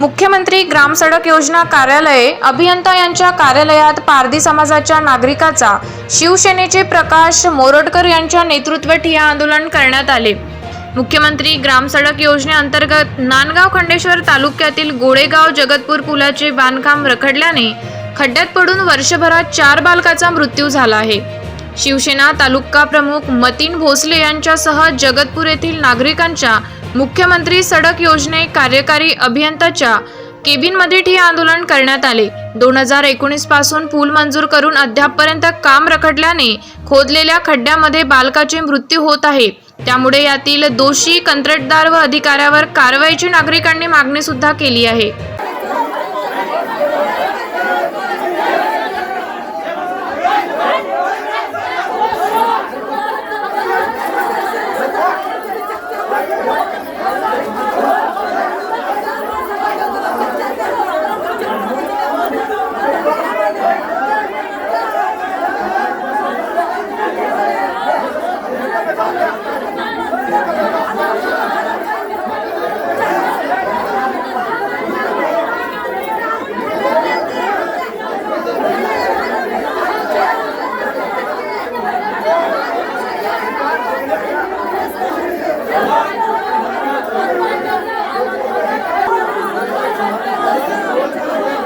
मुख्यमंत्री ग्राम सडक योजना कार्यालये अभियंता यांच्या कार्यालयात पारधी समाजाच्या नागरिकाचा शिवसेनेचे प्रकाश मोरडकर यांच्या नेतृत्व ठिया आंदोलन करण्यात आले. मुख्यमंत्री ग्राम सडक योजनेअंतर्गत नांदगाव खंडेश्वर तालुक्यातील गोळेगाव जगतपूर पुलाचे बांधकाम रखडल्याने खड्ड्यात पडून वर्षभरात चार बालकाचा मृत्यू झाला आहे. शिवसेना तालुका प्रमुख मतीन भोसले यांच्यासह जगतपूर येथील नागरिकांच्या मुख्यमंत्री सडक योजने कार्यकारी अभियंताच्या केबिनमध्ये हे आंदोलन करण्यात आले. दोन हजार एकोणीसपासून पूल मंजूर करून अद्यापपर्यंत काम रखडल्याने खोदलेल्या खड्ड्यामध्ये बालकाचे मृत्यू होत आहे. त्यामुळे यातील दोषी कंत्राटदार व अधिकाऱ्यावर कारवाईची नागरिकांनी मागणी सुद्धा केली आहे. Thank you.